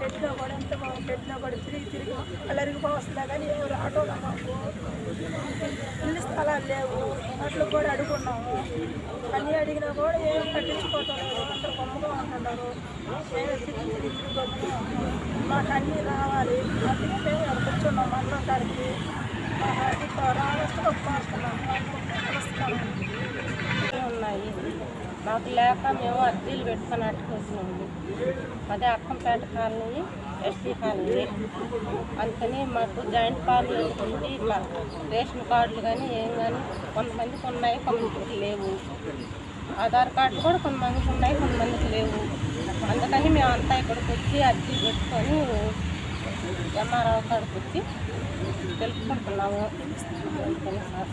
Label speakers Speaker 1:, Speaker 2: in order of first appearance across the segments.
Speaker 1: పెట్టినా కూడా ఎంత బాగుంది పెట్టినా కూడా తిరిగి తిరిగి అల్లరికి పోవస్తుందా కానీ ఎవరు ఆటోలో మాకు. ఇల్లు స్థలాలు లేవు. అట్లు కూడా అడుగున్నాము. అన్నీ అడిగినా కూడా ఏం పట్టించుకోవటం లేదు అందరు బొమ్మగా ఉంటున్నారు. మేము తిరిగి తిరిగి తిరిగి మాకు అన్నీ రావాలి. అందుకే మేము ఇక్కడ కూర్చున్నాం మండలం కాడికి మాకు అది
Speaker 2: ఉన్నాయి? మాకు లేక మేము అర్జీలు పెట్టుకొని అట్టుకొచ్చినాము అదే అక్కంపేట కాలనీ ఎస్టీ కాలనీ. అందుకని మాకు జాయింట్ కాలనీ ఉంది రేషన్ కార్డులు కానీ ఏం కానీ కొంతమందికి ఉన్నాయి కొంతమందికి లేవు. ఆధార్ కార్డులు కూడా కొంతమందికి ఉన్నాయి కొంతమందికి లేవు. అందుకని మేము అంతా ఇక్కడికి వచ్చి అర్జీ పెట్టుకొని ఎంఆర్ఓ కాడికి వచ్చి తెలుసుకుంటున్నాము అందుకని సార్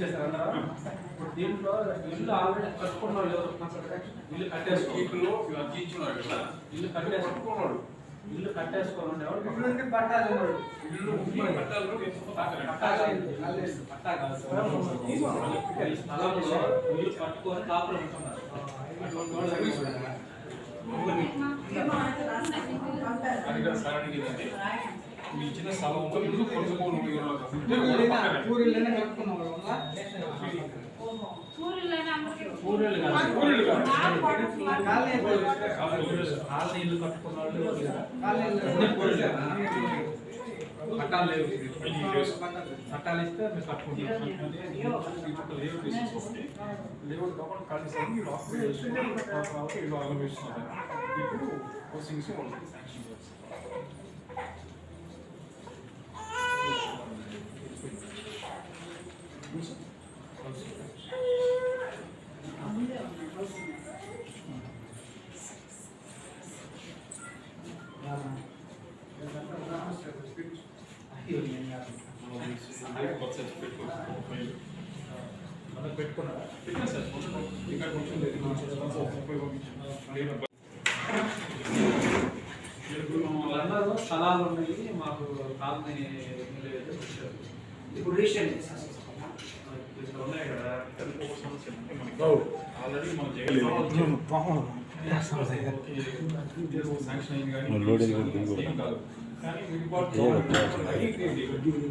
Speaker 3: ఇప్పుడు దీంట్లో ఇల్లు ఆల్రెడీ కట్టుకున్న వాళ్ళు ఎవరు? ఇల్లు ఇల్లు ఇల్లు
Speaker 4: పట్టాలి.
Speaker 5: ఇల్లు పట్టాలు
Speaker 3: స్థలంలో కట్టుకొని ఉంటున్నారు.
Speaker 5: అది సార్. మీ ఇచ్చిన స్థలంలో ఇల్లు కొనుక్కోను
Speaker 4: ఊరిలోనే ఊరిలోనే కట్టుకున్నాం
Speaker 3: వాళ్ళు. పట్టాలు లేవు. పట్టాలు ఇస్తే మీరు
Speaker 5: ఆక్యుపై ఆలోచిస్తున్నారు ఇప్పుడు హౌసింగ్స్ వాళ్ళు శాంక్షన్ చేస్తారు బర్త్ సర్టిఫికేట్
Speaker 3: మనం పెట్టుకున్నారా
Speaker 5: ఇక్కడ కొంచెం లేదు
Speaker 3: వాళ్ళందరూ స్థలాలు ఉన్నాయి. మాకు కాలనీ లేదు.
Speaker 4: ఇప్పుడు
Speaker 3: ఇక్కడ ఉన్నాయి కదా.
Speaker 5: ఆల్రెడీ మన జగన్ శాంక్షన్ అయింది కానీ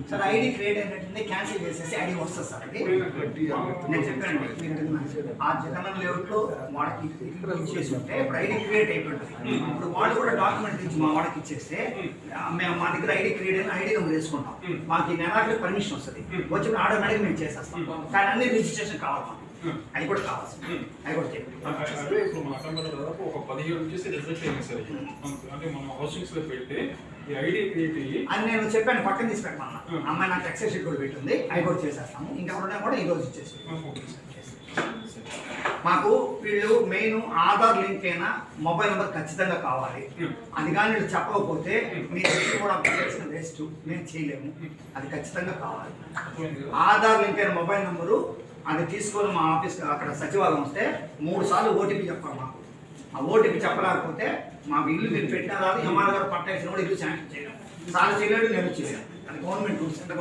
Speaker 4: సార్ ఐడి క్రియేట్ అయినట్టుంది క్యాన్సిల్ చేసేసి ఐడి వస్తుంది సార్ అది. నేను చెప్పాను ఆ జగన్ లేఅవుట్లో వాడికి ఇచ్చేసి ఉంటే ఇప్పుడు ఐడి క్రియేట్ అయిపోతుంది ఇప్పుడు వాళ్ళు కూడా డాక్యుమెంట్ ఇచ్చి మా వాడికి ఇచ్చేస్తే మేము మా దగ్గర ఐడి క్రియేట్ అయిన ఐడి నెంబర్ వేసుకుంటాం. మాకు ఈ నెలకు పర్మిషన్ వస్తుంది. వచ్చినప్పుడు ఆటోమేటిక్ మేము చేసేస్తాం. కానీ అన్ని రిజిస్ట్రేషన్ కావాలి అవి కూడా కావాలి సార్. అవి కూడా
Speaker 5: అదే ఇప్పుడు మన అకంలో దాదాపు ఒక పదిహేడు నుంచి రిజల్ట్ అయింది సార్ ఇది. మనకు- అంటే మనం హౌసింగ్స్లో పెడితే ఈ ఐడి క్రియేట్ అయ్యి
Speaker 4: అని నేను చెప్పాను పక్కన తీసి పెట్టమన్నా. అమ్మాయి నాకు ఎక్సెస్ షీట్ కూడా పెట్టింది అవి కూడా చేసేస్తాము. ఇంకా కూడా ఈ రోజు ఇచ్చేసి మాకు వీళ్ళు మెయిన్ ఆధార్ లింక్ అయినా మొబైల్ నెంబర్ ఖచ్చితంగా కావాలి. అది కానీ వీళ్ళు చెప్పకపోతే మీ దగ్గర కూడా చేసిన వేస్ట్ మేము చేయలేము. అది ఖచ్చితంగా కావాలి.
Speaker 5: కదా?
Speaker 4: ఆధార్ లింక్ అయిన మొబైల్ నెంబరు అది తీసుకొని మా ఆఫీస్ అక్కడ సచివాలయం వస్తే మూడు సార్లు ఓటీపీ చెప్పాలి మాకు. ఆ ఓటీపీ చెప్పలేకపోతే మాకు ఇల్లు మీరు పెట్టినా రాదు ఎంఆర్ గారు పట్టేసిన కూడా ఇల్లు శాంక్షన్ చేయలేము. సార్లు చేయలేడు నేను చేయలేను. అది గవర్నమెంట్ రూల్స్ ఎంత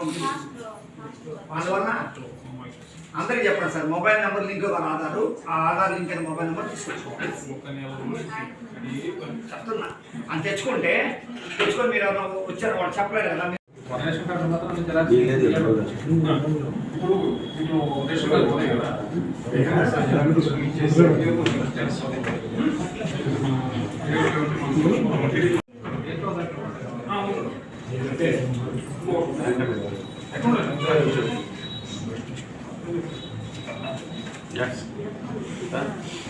Speaker 4: అందరికి చెప్పండి సార్ మొబైల్ నెంబర్ లింక్ ఒక ఆధారు ఆ ఆధార్ లింక్ అయిన మొబైల్ నెంబర్ తీసుకొచ్చుకోండి. అని తెచ్చుకుంటే తెచ్చుకొని మీరు ఏమైనా వచ్చారు వాళ్ళు చెప్పలేదు కదా
Speaker 5: ఇప్పుడు Yes. Huh?